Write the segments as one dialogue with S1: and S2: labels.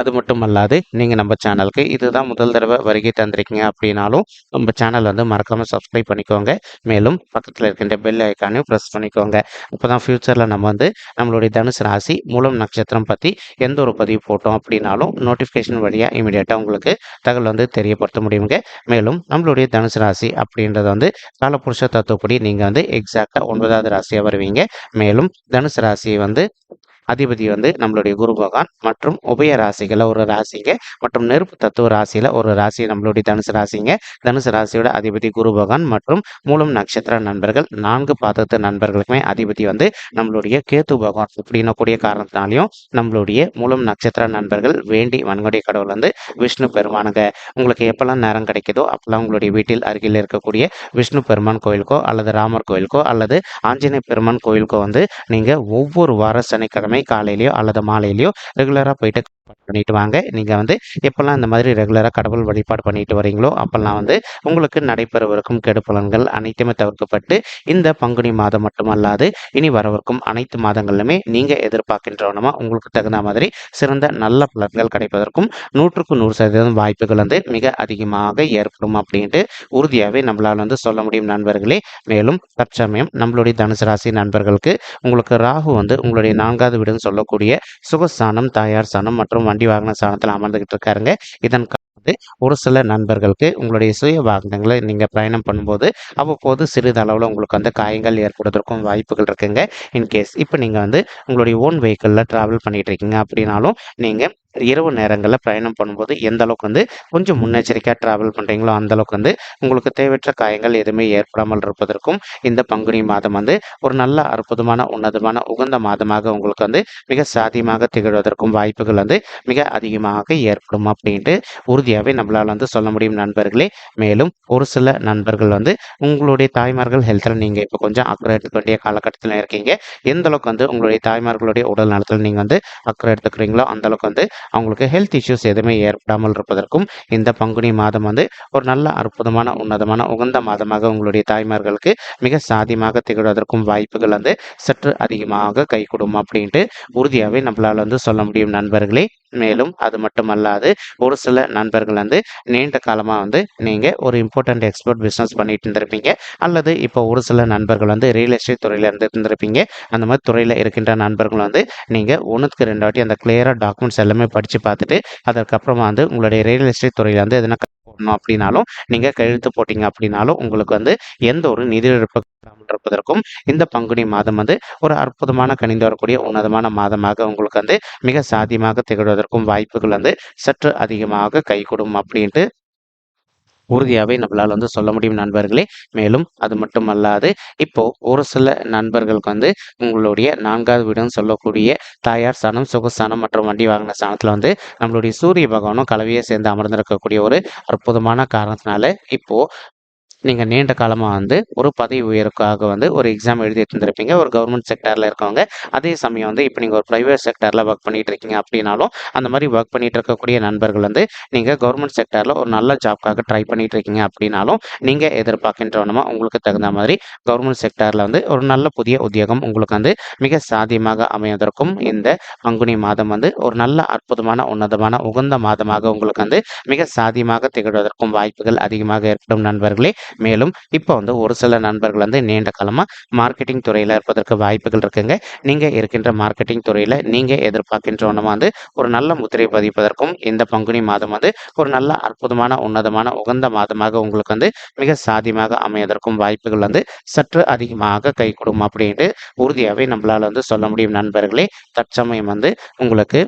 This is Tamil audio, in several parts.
S1: அது மட்டும் அல்லாது நீங்கள் நம்ம சேனலுக்கு இதுதான் முதல் தடவை வருகை தந்திருக்கீங்க அப்படின்னாலும் நம்ம சேனல் வந்து மறக்காமல் சப்ஸ்கிரைப் பண்ணிக்கோங்க. மேலும் பக்கத்தில் இருக்கின்ற பெல் ஐக்கானையும் ப்ரெஸ் பண்ணிக்கோங்க. அப்போ தான் ஃப்யூச்சரில் நம்ம வந்து நம்மளுடைய தனுசு ராசி மூலம் நட்சத்திரம் பற்றி எந்த ஒரு பதிவு போட்டோம் அப்படின்னாலும் நோட்டிஃபிகேஷன் வழியாக இமீடியட்டாக உங்களுக்கு தகவல் வந்து தெரியப்படுத்த முடியுங்க. மேலும் நம்மளுடைய தனுசு ராசி அப்படின்றத வந்து காலப்புருஷ தத்துவப்படி நீங்கள் வந்து எக்ஸாக்டாக ஒன்பதாவது ராசியாக வருவீங்க. மேலும் தனுசு ராசியை வந்து அதிபதி வந்து நம்மளுடைய குரு பகவான் மற்றும் உபய ராசிகளை ஒரு ராசிங்க மற்றும் நெருப்பு தத்துவ ராசியில் ஒரு ராசி நம்மளுடைய தனுசு ராசிங்க. தனுசு ராசியோட அதிபதி குரு பகவான் மற்றும் மூலம் நட்சத்திர நண்பர்கள். நான்கு பாதத்து நண்பர்களுக்குமே அதிபதி வந்து நம்மளுடைய கேத்து பகவான். இப்படின்னக்கூடிய காரணத்தினாலையும் நம்மளுடைய மூலம் நட்சத்திர நண்பர்கள் வேண்டி வன்கொடை கடவுள் வந்து விஷ்ணு பெருமானுங்க. உங்களுக்கு எப்பெல்லாம் நேரம் கிடைக்குதோ அப்பெல்லாம் உங்களுடைய வீட்டில் அருகில் இருக்கக்கூடிய விஷ்ணு பெருமான் கோயிலுக்கோ அல்லது ராமர் கோயிலுக்கோ அல்லது ஆஞ்சநேய பெருமான் கோயிலுக்கோ வந்து நீங்கள் ஒவ்வொரு வார சனிக்கிழமை காலையிலையோ அல்லது மாலையிலையோ ரெகுலராக போயிட்டு பண்ணிட்டு வாங்க. நீங்கள் வந்து எப்போல்லாம் இந்த மாதிரி ரெகுலராக கடவுள் வழிபாடு பண்ணிட்டு வரீங்களோ அப்போல்லாம் வந்து உங்களுக்கு நடைபெறவிருக்கும் கெடுபலன்கள் அனைத்துமே தவிர்க்கப்பட்டு இந்த பங்குனி மாதம் மட்டுமல்லாது இனி வரவிருக்கும் அனைத்து மாதங்களிலுமே நீங்கள் எதிர்பார்க்கின்றவனமா உங்களுக்கு தகுந்த மாதிரி சிறந்த நல்ல பலன்கள் கிடைப்பதற்கும் நூற்றுக்கு நூறு சதவீதம் வாய்ப்புகள் வந்து மிக அதிகமாக ஏற்படும் அப்படின்ட்டு உறுதியாகவே நம்மளால் வந்து சொல்ல முடியும் நண்பர்களே. மேலும் தற்சமயம் நம்மளுடைய தனுசு ராசி நண்பர்களுக்கு உங்களுக்கு ராகு வந்து உங்களுடைய நான்காவது வீடுன்னு சொல்லக்கூடிய சுகஸ்தானம் தாயார் ஸ்தானம் மற்றும் வண்டி வாகன ஸ்தானத்தில் அமர்ந்துகிட்டு இருக்காருங்க இதன் வந்து ஒரு சில நண்பர்களுக்கு உங்களுடைய சுய வாகனங்களை நீங்கள் பயணம் பண்ணும்போது அவ்வப்போது சிறிதளவில் உங்களுக்கு வந்து காயங்கள் ஏற்படுவதற்கும் வாய்ப்புகள் இருக்குங்க. இன்கேஸ் இப்போ நீங்கள் வந்து உங்களுடைய ஓன் வெஹிக்கிளில் ட்ராவல் பண்ணிகிட்டு இருக்கீங்க அப்படின்னாலும் நீங்கள் இரவு நேரங்களில் பயணம் பண்ணும்போது எந்த அளவுக்கு வந்து கொஞ்சம் முன்னெச்சரிக்கையாக ட்ராவல் பண்ணுறீங்களோ அந்த அளவுக்கு வந்து உங்களுக்கு தேவையற்ற காயங்கள் எதுவுமே ஏற்படாமல் இருப்பதற்கும் இந்த பங்குனி மாதம் வந்து ஒரு நல்ல அற்புதமான உன்னதமான உகந்த மாதமாக உங்களுக்கு வந்து மிக சாதியமாக திகழ்வதற்கும் வாய்ப்புகள் வந்து மிக அதிகமாக ஏற்படும் அப்படின்ட்டு உறுதியாகவே நம்மளால் வந்து சொல்ல முடியும் நண்பர்களே. மேலும் ஒரு சில நண்பர்கள் வந்து உங்களுடைய தாய்மார்கள் ஹெல்த்தில் நீங்கள் இப்போ கொஞ்சம் அக்கறை எடுத்துக்க வேண்டிய காலகட்டத்தில் இருக்கீங்க. எந்த அளவுக்கு வந்து உங்களுடைய தாய்மார்களுடைய உடல் நலத்தில் நீங்கள் வந்து அக்கறை எடுத்துக்கிறீங்களோ அந்த அளவுக்கு வந்து அவங்களுக்கு ஹெல்த் இஷ்யூஸ் எதுவுமே ஏற்படாமல் இருப்பதற்கும் இந்த பங்குனி மாதம் வந்து ஒரு நல்ல அற்புதமான உன்னதமான உகந்த மாதமாக உங்களுடைய தாய்மார்களுக்கு மிக சாதியமாக திகழ்வதற்கும் வாய்ப்புகள் வந்து சற்று அதிகமாக கை கொடுக்கும் அப்படின்ட்டு உறுதியாகவே நம்மளால் வந்து சொல்ல முடியும் நண்பர்களே. மேலும் அது மட்டுமல்லாது ஒரு சில நண்பர்கள் வந்து நீண்ட காலமாக வந்து நீங்கள் ஒரு இம்பார்ட்டண்ட் எக்ஸ்போர்ட் பிஸ்னஸ் பண்ணிட்டு இருந்திருப்பீங்க. அல்லது இப்போ ஒரு சில நண்பர்கள் வந்து ரியல் எஸ்டேட் துறையில் இருந்துருந்துருப்பீங்க அந்த மாதிரி துறையில் இருக்கின்ற நண்பர்கள் வந்து நீங்கள் ஒன்றுக்கு ரெண்டு வாட்டி அந்த கிளியராக டாக்குமெண்ட்ஸ் எல்லாமே படித்து பார்த்துட்டு அதற்கப்புறமா வந்து உங்களுடைய ரியல் எஸ்டேட் துறையில் வந்து எதனா போடணும் அப்படின்னாலும் நீங்க கையெழுத்து போட்டீங்க அப்படின்னாலும் உங்களுக்கு வந்து எந்த ஒரு நிதி இழப்பு இருப்பதற்கும் இந்த பங்குனி மாதம் வந்து ஒரு அற்புதமான கணிந்து வரக்கூடிய உன்னதமான மாதமாக உங்களுக்கு வந்து மிக சாத்தியமாக திகழ்வதற்கும் வாய்ப்புகள் வந்து சற்று அதிகமாக கைகூடும் அப்படின்ட்டு உறுதியாகவே நம்மளால் வந்து சொல்ல முடியும் நண்பர்களே. மேலும் அது மட்டும் அல்லாது இப்போ ஒரு சில நண்பர்களுக்கு வந்து உங்களுடைய நான்காவது வீடுன்னு சொல்லக்கூடிய தாயார் ஸ்தானம் சுகஸ்தானம் மற்றும் வண்டி வாங்கின ஸ்தானத்தில் வந்து நம்மளுடைய சூரிய பகவானும் கலவையை சேர்ந்து அமர்ந்திருக்கக்கூடிய ஒரு அற்புதமான காரணத்தினால இப்போ நீங்கள் நீண்ட காலமாக வந்து ஒரு பதவி உயர்வுக்காக வந்து ஒரு எக்ஸாம் எழுதி இருந்திருப்பீங்க ஒரு கவர்மெண்ட் செக்டரில் இருக்கவங்க. அதே சமயம் வந்து இப்போ நீங்கள் ஒரு ப்ரைவேட் செக்டரில் ஒர்க் பண்ணிட்டு இருக்கீங்க அப்படின்னாலும் அந்த மாதிரி ஒர்க் பண்ணிட்டு இருக்கக்கூடிய நண்பர்கள் வந்து நீங்கள் கவர்மெண்ட் செக்டரில் ஒரு நல்ல ஜாப்க்காக ட்ரை பண்ணிட்டு இருக்கீங்க அப்படின்னாலும் நீங்கள் எதிர்பார்க்கின்றவனமா உங்களுக்கு தகுந்த மாதிரி கவர்மெண்ட் செக்டரில் வந்து ஒரு நல்ல புதிய உத்தியோகம் உங்களுக்கு வந்து மிக சாத்தியமாக அமைவதற்கும் இந்த பங்குனி மாதம் வந்து ஒரு நல்ல அற்புதமான உன்னதமான உகந்த மாதமாக உங்களுக்கு வந்து மிக சாத்தியமாக திகழ்வதற்கும் வாய்ப்புகள் அதிகமாக ஏற்படும் நண்பர்களே. மேலும் இப்போ வந்து ஒரு சில நண்பர்கள் வந்து நீண்ட காலமாக மார்க்கெட்டிங் துறையில் இருப்பதற்கு வாய்ப்புகள் இருக்குங்க. நீங்கள் இருக்கின்ற மார்க்கெட்டிங் துறையில் நீங்கள் எதிர்பார்க்கின்ற எதிர்பார்க்கின்றவனமாக வந்து ஒரு நல்ல முத்திரை பதிப்பதற்கும் இந்த பங்குனி மாதம் வந்து ஒரு நல்ல அற்புதமான உன்னதமான உகந்த மாதமாக உங்களுக்கு வந்து மிக சாதியமாக அமையதற்கும் வாய்ப்புகள் வந்து சற்று அதிகமாக கை கொடுக்கும் அப்படின்ட்டு உறுதியாகவே நம்மளால் வந்து சொல்ல முடியும் நண்பர்களே. தற்சமயம் வந்து உங்களுக்கு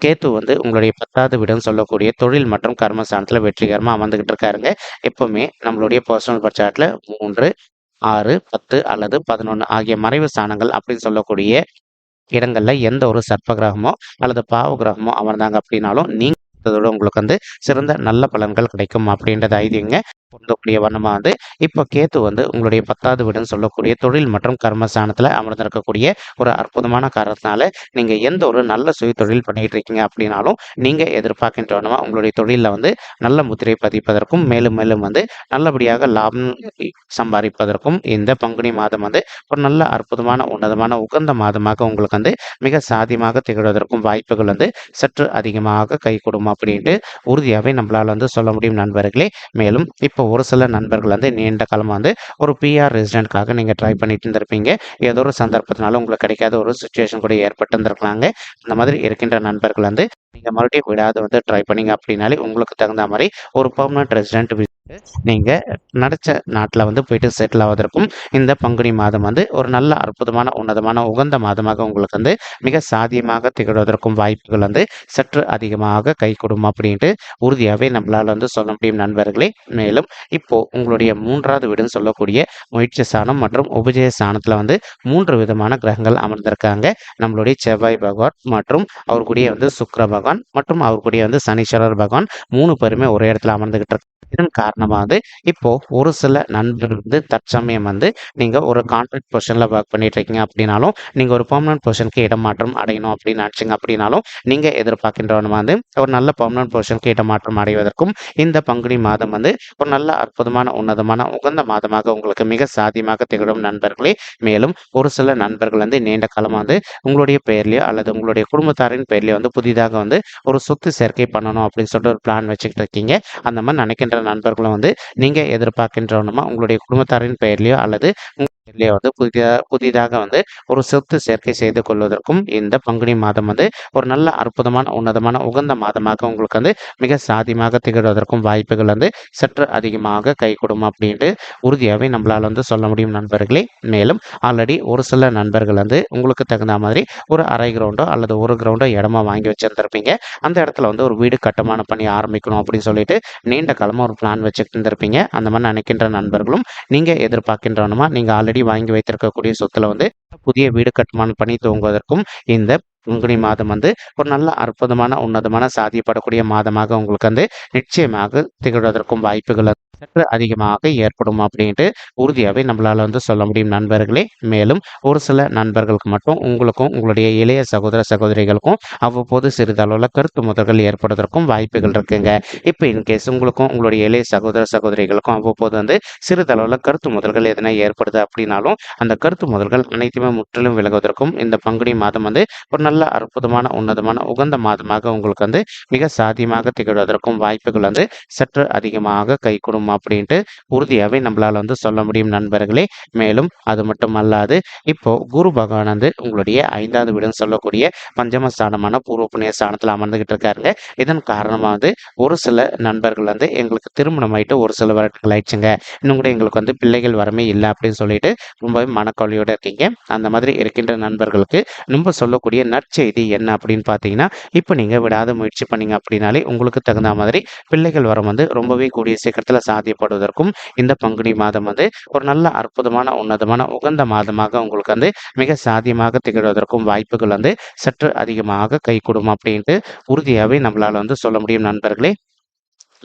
S1: கேத்து வந்து உங்களுடைய பத்தாவது விடம் சொல்லக்கூடிய தொழில் மற்றும் கர்ம ஸ்தானத்தில் வெற்றிகரமாக அமர்ந்துகிட்டு இருக்காருங்க. எப்பவுமே நம்மளுடைய பர்சனல் பட்சாட்டில் மூன்று ஆறு பத்து அல்லது பதினொன்று ஆகிய மறைவு ஸ்தானங்கள் அப்படின்னு சொல்லக்கூடிய இடங்கள்ல எந்த ஒரு சர்ப்ப கிரகமோ அல்லது பாவ கிரகமோ அமர்ந்தாங்க அப்படின்னாலும் நீங்க உங்களுக்கு வந்து சிறந்த நல்ல பலன்கள் கிடைக்கும் அப்படின்றது ஐதீங்க பொருந்தக்கூடிய வண்ணமாக வந்து இப்போ கேத்து வந்து உங்களுடைய பத்தாவது வீடுன்னு சொல்லக்கூடிய தொழில் மற்றும் கர்மஸ்தானத்தில் அமர்ந்திருக்கக்கூடிய ஒரு அற்புதமான காரணத்தினால நீங்கள் எந்த ஒரு நல்ல சுய தொழில் பண்ணிட்டு இருக்கீங்க அப்படின்னாலும் நீங்கள் எதிர்பார்க்கின்ற வண்ணமாக உங்களுடைய தொழிலில் வந்து நல்ல முத்திரை பதிப்பதற்கும் மேலும் மேலும் வந்து நல்லபடியாக லாபம் சம்பாதிப்பதற்கும் இந்த பங்குனி மாதம் வந்து ஒரு நல்ல அற்புதமான உன்னதமான உகந்த மாதமாக உங்களுக்கு வந்து மிக சாதியமாக திகழ்வதற்கும் வாய்ப்புகள் வந்து சற்று அதிகமாக கை கொடுக்கும் அப்படின்ட்டு உறுதியாகவே நம்மளால் வந்து சொல்ல முடியும் நண்பர்களே. மேலும் இப்போ ஒரு சில நண்பர்கள் வந்து நீண்ட காலமாக வந்து ஒரு பிஆர் ரெசிடென்ட்காக நீங்கள் ட்ரை பண்ணிட்டு இருந்திருப்பீங்க. ஏதோ ஒரு சந்தர்ப்பத்தினால உங்களுக்கு கிடைக்காத ஒரு சுச்சுவேஷன் கூட ஏற்பட்டு இருந்திருக்கலாங்க அந்த மாதிரி இருக்கின்ற நண்பர்கள் வந்து நீங்கள் மறுபடியும் விடாது வந்து ட்ரை பண்ணீங்க அப்படின்னாலே உங்களுக்கு தகுந்த மாதிரி ஒரு பர்மனன்ட் ரெசிடென்ட் நீங்கள் நடிச்ச நாட்டில் வந்து போயிட்டு செட்டில் ஆவதற்கும் இந்த பங்குனி மாதம் வந்து ஒரு நல்ல அற்புதமான உன்னதமான உகந்த மாதமாக உங்களுக்கு வந்து மிக சாதியமாக திகழ்வதற்கும் வாய்ப்புகள் வந்து சற்று அதிகமாக கை கொடுக்கும் அப்படின்ட்டு உறுதியாகவே நம்மளால் வந்து சொல்ல முடியும் நண்பர்களே. மேலும் இப்போ உங்களுடைய மூன்றாவது வீடுன்னு சொல்லக்கூடிய முயற்சி சாணம் மற்றும் உபஜய சாணத்தில் வந்து மூன்று விதமான கிரகங்கள் அமர்ந்திருக்காங்க. நம்மளுடைய செவ்வாய் பகவான் மற்றும் அவர் வந்து சுக்கர பகவான் மற்றும் அவர் வந்து சனீஸ்வரர் பகவான் மூணு பேருமே ஒரே இடத்துல அமர்ந்துகிட்டு இதன் காரணமாக வந்து இப்போ ஒரு சில நண்பர்கள் வந்து தற்சமயம் வந்து நீங்கள் ஒரு கான்ட்ராக்ட் பொசிஷனில் ஒர்க் பண்ணிட்டு இருக்கீங்க அப்படின்னாலும் நீங்கள் ஒரு பெர்மனன்ட் பொசிஷனுக்கு இடமாற்றம் அடையணும் அப்படின்னு நினச்சிங்க அப்படின்னாலும் நீங்கள் எதிர்பார்க்கின்றவன் வந்து ஒரு நல்ல பெர்மனன்ட் பொசிஷனுக்கு இடமாற்றம் அடைவதற்கும் இந்த பங்குனி மாதம் வந்து ஒரு நல்ல அற்புதமான உன்னதமான உகந்த மாதமாக உங்களுக்கு மிக சாத்தியமாக திகழும் நண்பர்களே. மேலும் ஒரு சில நண்பர்கள் வந்து நீண்ட காலமாக வந்து உங்களுடைய பெயர்லையோ அல்லது உங்களுடைய குடும்பத்தாரின் பெயர்லையோ வந்து புதிதாக வந்து ஒரு சொத்து சேர்க்கை பண்ணணும் அப்படின்னு சொல்லிட்டு ஒரு பிளான் வச்சுக்கிட்டு இருக்கீங்க. அந்த மாதிரி நினைக்கின்ற நண்பர்களும் வந்து நீங்கள் எதிர்பார்க்கின்றவனுமா உங்களுடைய குடும்பத்தாரின் பெயர்லையோ அல்லது இல்லையே வந்து புதிதாக புதிதாக வந்து ஒரு சொத்து சேர்க்கை செய்து கொள்வதற்கும் இந்த பங்குனி மாதம் வந்து ஒரு நல்ல அற்புதமான உன்னதமான உகந்த மாதமாக உங்களுக்கு வந்து மிக சாதியமாக திகழ்வதற்கும் வாய்ப்புகள் வந்து சற்று அதிகமாக கை அப்படின்ட்டு உறுதியாகவே நம்மளால் வந்து சொல்ல முடியும் நண்பர்களே. மேலும் ஆல்ரெடி ஒரு சில நண்பர்கள் வந்து உங்களுக்கு தகுந்த மாதிரி ஒரு அரை கிரவுண்டோ அல்லது ஒரு கிரவுண்டோ இடமா வாங்கி வச்சுருந்துருப்பீங்க. அந்த இடத்துல வந்து ஒரு வீடு கட்டுமான பண்ணி ஆரம்பிக்கணும் அப்படின்னு சொல்லிட்டு நீண்ட காலமாக ஒரு பிளான் வச்சுக்கிட்டு இருந்திருப்பீங்க அந்த மாதிரி நினைக்கின்ற நண்பர்களும் நீங்கள் எதிர்பார்க்கின்றவனுமா நீங்கள் ஆல்ரெடி வாங்கி வைத்திருக்கக்கூடிய சொத்துல வந்து புதிய வீடு கட்டுமானம் பணி துவங்குவதற்கும் இந்த பங்குனி மாதம் வந்து ஒரு நல்ல அற்புதமான உன்னதமான சாதியப்படக்கூடிய மாதமாக உங்களுக்கு வந்து நிச்சயமாக திகழ்வதற்கும் வாய்ப்புகள் சற்று அதிகமாக ஏற்படும் அப்படின்ட்டு உறுதியாகவே நம்மளால் வந்து சொல்ல முடியும் நண்பர்களே. மேலும் ஒரு சில நண்பர்களுக்கு மட்டும் உங்களுக்கும் உங்களுடைய இளைய சகோதர சகோதரிகளுக்கும் அவ்வப்போது சிறிதளவில் கருத்து முதல்கள் ஏற்படுவதற்கும் வாய்ப்புகள் இருக்குங்க. இப்போ இன்கேஸ் உங்களுக்கும் உங்களுடைய இளைய சகோதர சகோதரிகளுக்கும் அவ்வப்போது வந்து சிறிதளவில் கருத்து முதல்கள் எதனா ஏற்படுது அப்படின்னாலும் அந்த கருத்து முதல்கள் அனைத்துமே முற்றிலும் விலகுவதற்கும் இந்த பங்குனி மாதம் வந்து ஒரு நல்ல அற்புதமான உன்னதமான உகந்த மாதமாக உங்களுக்கு வந்து மிக சாத்தியமாக திகழ்வதற்கும் வாய்ப்புகள் வந்து சற்று அதிகமாக கை கொடுக்கும் அப்படின்ட்டு உறுதியாகவே நம்மளால் வந்து சொல்ல முடியும் நண்பர்களே. மேலும் அது மட்டும் அல்லாது இப்போ குரு பகவான் வந்து உங்களுடைய ஐந்தாவது வீடுன்னு சொல்லக்கூடிய பஞ்சமஸ்தானமான பூர்வ புண்ணிய ஸ்தானத்தில் அமர்ந்துகிட்டு இருக்காருங்க. இதன் காரணமாக வந்து ஒரு சில நண்பர்கள் வந்து எங்களுக்கு திருமணம் ஆயிட்டு ஒரு சில வருடங்கள் ஆயிடுச்சுங்க. இன்னும் கூட எங்களுக்கு வந்து பிள்ளைகள் வரமே இல்லை அப்படின்னு சொல்லிட்டு ரொம்பவே மனக்கவலையோடு இருக்கீங்க. அந்த மாதிரி இருக்கின்ற நண்பர்களுக்கு நம்ம சொல்லக்கூடிய நற்செய்தி என்ன அப்படின்னு பார்த்தீங்கன்னா இப்போ நீங்கள் விடாத முயற்சி பண்ணீங்க அப்படின்னாலே உங்களுக்கு தகுந்த மாதிரி பிள்ளைகள் வரம் வந்து ரொம்பவே கூடிய சீக்கிரத்தில் சாத்தியப்படுவதற்கும் இந்த பங்குனி மாதம் வந்து ஒரு நல்ல அற்புதமான உன்னதமான உகந்த மாதமாக உங்களுக்கு வந்து மிக சாத்தியமாக திகழ்வதற்கும் வாய்ப்புகள் வந்து சற்று அதிகமாக கை கொடுக்கும் அப்படின்ட்டு உறுதியாகவே நம்மளால் வந்து சொல்ல முடியும் நண்பர்களே.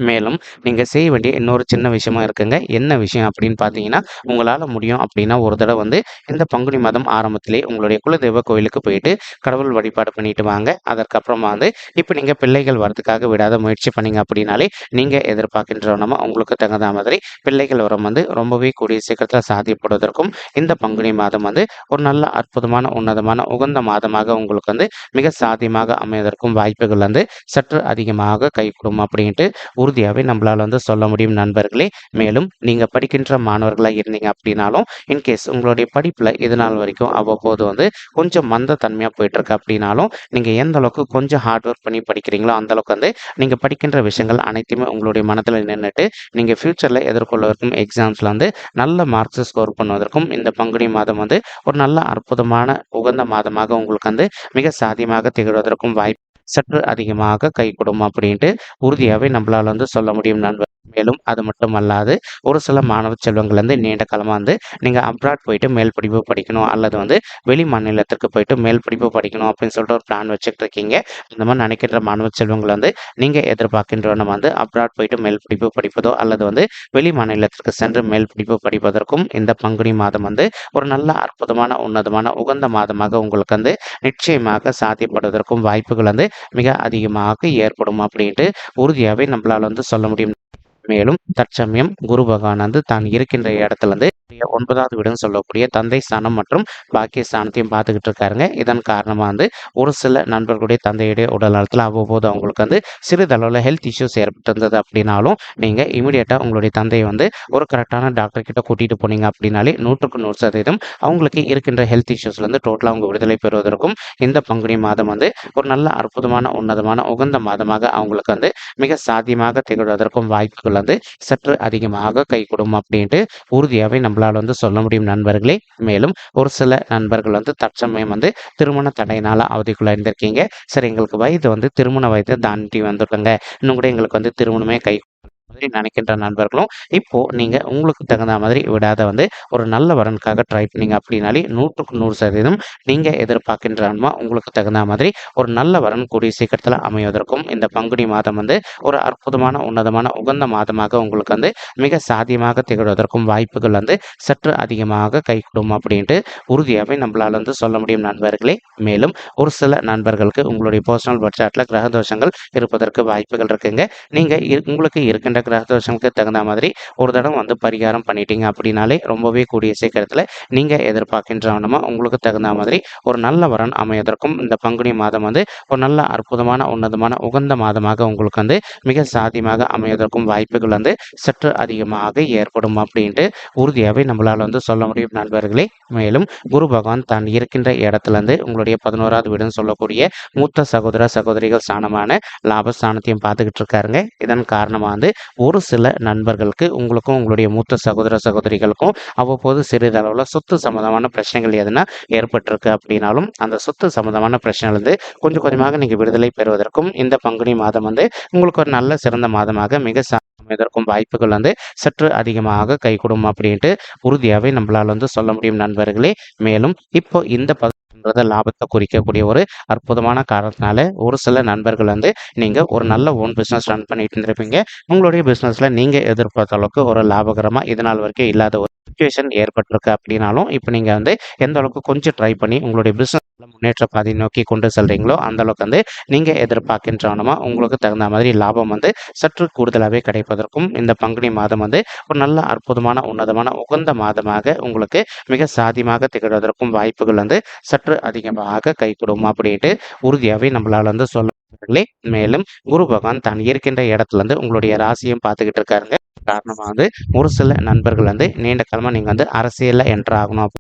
S1: மேலும் நீங்கள் செய்ய வேண்டிய இன்னொரு சின்ன விஷயமா இருக்குங்க. என்ன விஷயம் அப்படின்னு பார்த்தீங்கன்னா உங்களால் முடியும் அப்படின்னா ஒரு தடவை வந்து இந்த பங்குனி மாதம் ஆரம்பத்திலே உங்களுடைய குலதெய்வ கோயிலுக்கு போயிட்டு கடவுள் வழிபாடு பண்ணிட்டு வாங்க. அதற்கப்புறமா வந்து இப்போ நீங்கள் பிள்ளைகள் வரதுக்காக விடாத முயற்சி பண்ணீங்க அப்படின்னாலே நீங்கள் எதிர்பார்க்கின்றவனமா உங்களுக்கு தகுந்த மாதிரி பிள்ளைகள் வரம் வந்து ரொம்பவே கூடிய சீக்கிரத்தில் சாத்தியப்படுவதற்கும் இந்த பங்குனி மாதம் வந்து ஒரு நல்ல அற்புதமான உன்னதமான உகந்த மாதமாக உங்களுக்கு வந்து மிக சாத்தியமாக அமைவதற்கும் வாய்ப்புகள் வந்து சற்று அதிகமாக கைகூடும் அப்படின்ட்டு உறுதியாகவே நம்மளால் வந்து சொல்ல முடியும் நண்பர்களே. மேலும் நீங்கள் படிக்கின்ற மாணவர்களாக இருந்தீங்க அப்படின்னாலும் இன்கேஸ் உங்களுடைய படிப்பில் இது நாள் வரைக்கும் அவ்வப்போது வந்து கொஞ்சம் மந்த தன்மையாக போயிட்டுருக்கு அப்படின்னாலும் நீங்கள் எந்த அளவுக்கு கொஞ்சம் ஹார்ட் ஒர்க் பண்ணி படிக்கிறீங்களோ அந்த அளவுக்கு வந்து நீங்கள் படிக்கின்ற விஷயங்கள் அனைத்துமே உங்களுடைய மனதில் நின்றுட்டு நீங்கள் ஃப்யூச்சரில் எதிர்கொள்வதற்கும் எக்ஸாம்ஸில் வந்து நல்ல மார்க்ஸ் ஸ்கோர் பண்ணுவதற்கும் இந்த பங்குனி மாதம் வந்து ஒரு நல்ல அற்புதமான உகந்த மாதமாக உங்களுக்கு வந்து மிக சாதியமாக திகழ்வதற்கும் வாய்ப்பு சற்று அதிகமாக கை கொடுக்கும் அப்படின்ட்டு உறுதியாகவே நம்மளால் வந்து சொல்ல முடியும் நண்பர் மேலும் அது மட்டும் அல்லாது ஒரு சில மாணவ செல்வங்கள் வந்து நீண்ட காலமாக வந்து நீங்கள் அப்ராட் போயிட்டு மேல் படிப்பு படிக்கணும் அல்லது வந்து வெளி மாநிலத்திற்கு போயிட்டு மேல் படிப்பு படிக்கணும் அப்படின்னு சொல்லிட்டு ஒரு பிளான் வச்சுட்டு இருக்கீங்க. இந்த மாதிரி நினைக்கின்ற மாணவ செல்வங்கள் வந்து நீங்கள் எதிர்பார்க்கின்ற நம்ம வந்து அப்ராட் போயிட்டு மேல் படிப்பு படிப்பதோ அல்லது வந்து வெளி மாநிலத்திற்கு சென்று மேல் படிப்பு படிப்பதற்கும் இந்த பங்குனி மாதம் வந்து ஒரு நல்ல அற்புதமான உன்னதமான உகந்த மாதமாக உங்களுக்கு வந்து நிச்சயமாக சாத்தியப்படுவதற்கும் வாய்ப்புகள் வந்து மிக அதிகமாக ஏற்படும் அப்படின்ட்டு உறுதியாகவே நம்மளால் வந்து சொல்ல முடியும். மேலும் தற்சமயம் குரு பகவான் வந்து தான் இருக்கின்ற இடத்துல இருந்து ஒன்பதாவது வீடுன்னு சொல்லக்கூடிய தந்தை ஸ்தானம் மற்றும் பாக்கிய ஸ்தானத்தையும் பார்த்துக்கிட்டு இருக்காருங்க. இதன் காரணமாக வந்து ஒரு சில நண்பர்களுடைய தந்தையுடைய உடல் நலத்தில் அவ்வப்போது அவங்களுக்கு வந்து சிறிதளவில் ஹெல்த் இஷ்யூஸ் ஏற்பட்டிருந்தது அப்படின்னாலும் நீங்கள் இமீடியட்டாக உங்களுடைய தந்தையை வந்து ஒரு கரெக்டான டாக்டர் கிட்ட கூட்டிகிட்டு போனீங்க அப்படின்னாலே நூற்றுக்கு நூறு சதவீதம் அவங்களுக்கு இருக்கின்ற ஹெல்த் இஷ்யூஸ்லேருந்து டோட்டலாக அவங்க விடுதலை பெறுவதற்கும் இந்த பங்குனி மாதம் வந்து ஒரு நல்ல அற்புதமான உன்னதமான உகந்த மாதமாக அவங்களுக்கு வந்து மிக சாத்தியமாக திகழ்வதற்கும் வாய்ப்புகள் வந்து சற்று அதிகமாக கை கொடுக்கும் அப்படின்ட்டு உறுதியாகவே நம்மளால் வந்து சொல்ல முடியும் நண்பர்களே. மேலும் ஒரு சில நண்பர்கள் வந்து தற்சமயம் வந்து திருமண தடையினால் அவதிக்குள்ளாயிருந்திருக்கீங்க. சரி எங்களுக்கு வயது வந்து திருமண வயதை தாண்டி வந்துட்டோங்க இன்னும் கூட எங்களுக்கு வந்து திருமணமே கை மாதிரி நினைக்கின்ற நண்பர்களும் இப்போ நீங்க உங்களுக்கு தகுந்த மாதிரி விடாத வந்து ஒரு நல்ல வரனுக்காக ட்ரை பண்ணீங்க அப்படின்னாலே நூற்றுக்கு நூறு சதவீதம் நீங்க எதிர்பார்க்கின்ற உங்களுக்கு தகுந்த மாதிரி ஒரு நல்ல வரன் கூடிய சீக்கிரத்தில் அமைவதற்கும் இந்த பங்குனி மாதம் வந்து ஒரு அற்புதமான உன்னதமான உகந்த மாதமாக உங்களுக்கு வந்து மிக சாத்தியமாக திகழ்வதற்கும் வாய்ப்புகள் வந்து சற்று அதிகமாக கை கொடுக்கும் அப்படின்ட்டு உறுதியாகவே நம்மளால் வந்து சொல்ல முடியும் நண்பர்களே. மேலும் ஒரு சில நண்பர்களுக்கு உங்களுடைய பர்சனல் பட்ஜெட்டில் கிரக தோஷங்கள் இருப்பதற்கு வாய்ப்புகள் இருக்குங்க. நீங்கள் உங்களுக்கு இருக்கின்ற கிரக தோஷங்களுக்கு தகுந்த மாதிரி ஒரு தடவை வந்து பரிகாரம் பண்ணிட்டீங்க அப்படின்னாலே ரொம்பவே கூடிய சீக்கிரத்தில் நீங்கள் எதிர்பார்க்கின்றவனமா உங்களுக்கு தகுந்த மாதிரி ஒரு நல்ல வரன் அமைவதற்கும் இந்த பங்குனி மாதம் வந்து ஒரு நல்ல அற்புதமான உன்னதமான உகந்த மாதமாக உங்களுக்கு வந்து மிக சாத்தியமாக அமையதற்கும் வாய்ப்புகள் வந்து சற்று அதிகமாக ஏற்படும் அப்படின்ட்டு உறுதியாகவே நம்மளால் வந்து சொல்ல முடியும் நண்பர்களே. மேலும் குரு பகவான் தான் இருக்கின்ற இடத்துலேருந்து உங்களுடைய பதினோராவது வீடுன்னு சொல்லக்கூடிய மூத்த சகோதர சகோதரிகள் ஸ்தானமான லாபஸ்தானத்தையும் பார்த்துக்கிட்டு இருக்காருங்க. இதன் காரணமாக வந்து ஒரு சில நண்பர்களுக்கு உங்களுக்கும் உங்களுடைய மூத்த சகோதர சகோதரிகளுக்கும் அவ்வப்போது சிறிதளவில் சொத்து சம்மந்தமான பிரச்சனைகள் எதுனா ஏற்பட்டிருக்கு அப்படின்னாலும் அந்த சொத்து சம்மந்தமான பிரச்சனைலேருந்து கொஞ்சம் கொஞ்சமாக நீங்கள் விடுதலை பெறுவதற்கும் இந்த பங்குனி மாதம் வந்து உங்களுக்கு ஒரு நல்ல சிறந்த மாதமாக மிக அமைவதற்கும் வாய்ப்புகள் வந்து சற்று அதிகமாக கை அப்படின்ட்டு உறுதியாகவே நம்மளால் வந்து சொல்ல முடியும் நண்பர்களே. மேலும் இப்போ இந்த அப்படின்றத லாபத்தை குறிக்கக்கூடிய ஒரு அற்புதமான காரணத்தினால ஒரு சில நண்பர்கள் வந்து நீங்கள் ஒரு நல்ல ஓன் பிஸ்னஸ் ரன் பண்ணிட்டு இருந்திருப்பீங்க. உங்களுடைய பிஸ்னஸில் நீங்கள் எதிர்பார்த்த அளவுக்கு ஒரு லாபகரமாக இது நாள் வரைக்கும் இல்லாத ஒரு சுச்சுவேஷன் ஏற்பட்டிருக்கு அப்படின்னாலும் இப்போ நீங்கள் வந்து எந்த அளவுக்கு கொஞ்சம் ட்ரை பண்ணி உங்களுடைய பிஸ்னஸ் முன்னேற்ற பாதை நோக்கி கொண்டு செல்றீங்களோ அந்த அளவுக்கு வந்து நீங்கள் எதிர்பார்க்கின்றவனமா உங்களுக்கு தகுந்த மாதிரி லாபம் வந்து சற்று கூடுதலாகவே கிடைப்பதற்கும் இந்த பங்குனி மாதம் வந்து ஒரு நல்ல அற்புதமான உன்னதமான உகந்த மாதமாக உங்களுக்கு மிக சாதியமாக திகழ்வதற்கும் வாய்ப்புகள் வந்து சற்று அதிகமாக கை கொடுமா அப்படின்ட்டு உறுதியாகவே நம்மளால் வந்து சொல்ல மேலும் குரு பகவான் தான் இருக்கின்ற இடத்துல இருந்து உங்களுடைய ராசியும் பார்த்துக்கிட்டு இருக்காருங்க. காரணமாக வந்து ஒரு சில நண்பர்கள் வந்து நீண்ட காலமாக நீங்கள் வந்து அரசியலில் என்ட்ரு ஆகணும்.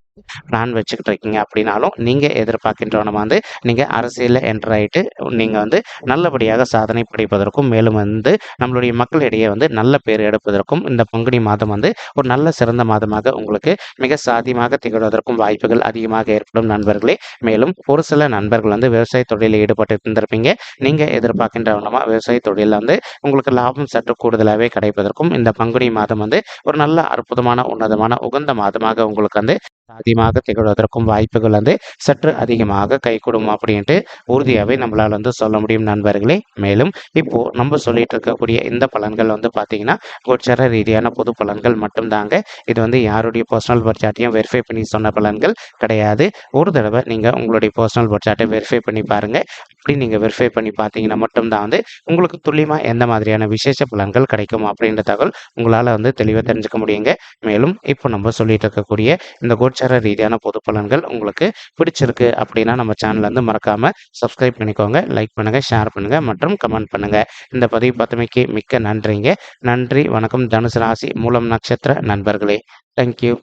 S1: பிளான் வச்சுக்கிட்டு இருக்கீங்க அப்படின்னாலும் நீங்கள் எதிர்பார்க்கின்றவன வந்து நீங்கள் அரசியலில் என்டர் ஆகிட்டு நீங்கள் வந்து நல்லபடியாக சாதனை படைப்பதற்கும் மேலும் வந்து நம்மளுடைய மக்களிடையே வந்து நல்ல பேர் எடுப்பதற்கும் இந்த பங்குனி மாதம் வந்து ஒரு நல்ல சிறந்த மாதமாக உங்களுக்கு மிக சாதியமாக திகழ்வதற்கும் வாய்ப்புகள் அதிகமாக ஏற்படும் நண்பர்களே. மேலும் ஒரு சில நண்பர்கள் வந்து விவசாய தொழிலில் ஈடுபட்டு இருந்திருப்பீங்க. நீங்கள் எதிர்பார்க்கின்றவனமா விவசாய தொழிலில் வந்து உங்களுக்கு லாபம் சற்று கூடுதலாகவே கிடைப்பதற்கும் இந்த பங்குனி மாதம் வந்து ஒரு நல்ல அற்புதமான உன்னதமான உகந்த மாதமாக உங்களுக்கு வந்து அதிகமாக திகழ்வதற்கும் வாய்ப்புகள் வந்து சற்று அதிகமாக கைகூடும் அப்படின்ட்டு உறுதியாகவே நம்மளால் வந்து சொல்ல முடியும் நண்பர்களே. மேலும் இப்போது நம்ம சொல்லிட்டு இருக்கக்கூடிய இந்த பலன்கள் வந்து பார்த்தீங்கன்னா கோச்சார ரீதியான பொது பலன்கள் மட்டும்தாங்க. இது வந்து யாருடைய பர்சனல் பட்ஜெட்டையும் வெரிஃபை பண்ணி சொன்ன பலன்கள் கிடையாது. ஒரு தடவை நீங்கள் உங்களுடைய பர்சனல் பட்ஜெட்டை வெரிஃபை பண்ணி பாருங்கள் அப்படி நீங்கள் வெரிஃபை பண்ணி பார்த்தீங்கன்னா மட்டும்தான் வந்து உங்களுக்கு துல்லியமாக எந்த மாதிரியான விசேஷ பலன்கள் கிடைக்கும் அப்படின்ற தகவல் உங்களால் வந்து தெளிவாக தெரிஞ்சுக்க முடியுங்க. மேலும் இப்போ நம்ம சொல்லிட்டு இருக்கக்கூடிய இந்த கோச்சார ரீதியான பொது பலன்கள் உங்களுக்கு பிடிச்சிருக்கு அப்படின்னா நம்ம சேனல் வந்து மறக்காமல் சப்ஸ்கிரைப் பண்ணிக்கோங்க லைக் பண்ணுங்கள் ஷேர் பண்ணுங்கள் மற்றும் கமெண்ட் பண்ணுங்கள் இந்த பதிவு பார்த்தமைக்கு மிக்க நன்றிங்க. நன்றி வணக்கம். தனுசு ராசி மூலம் நட்சத்திர நண்பர்களே. தேங்க்யூ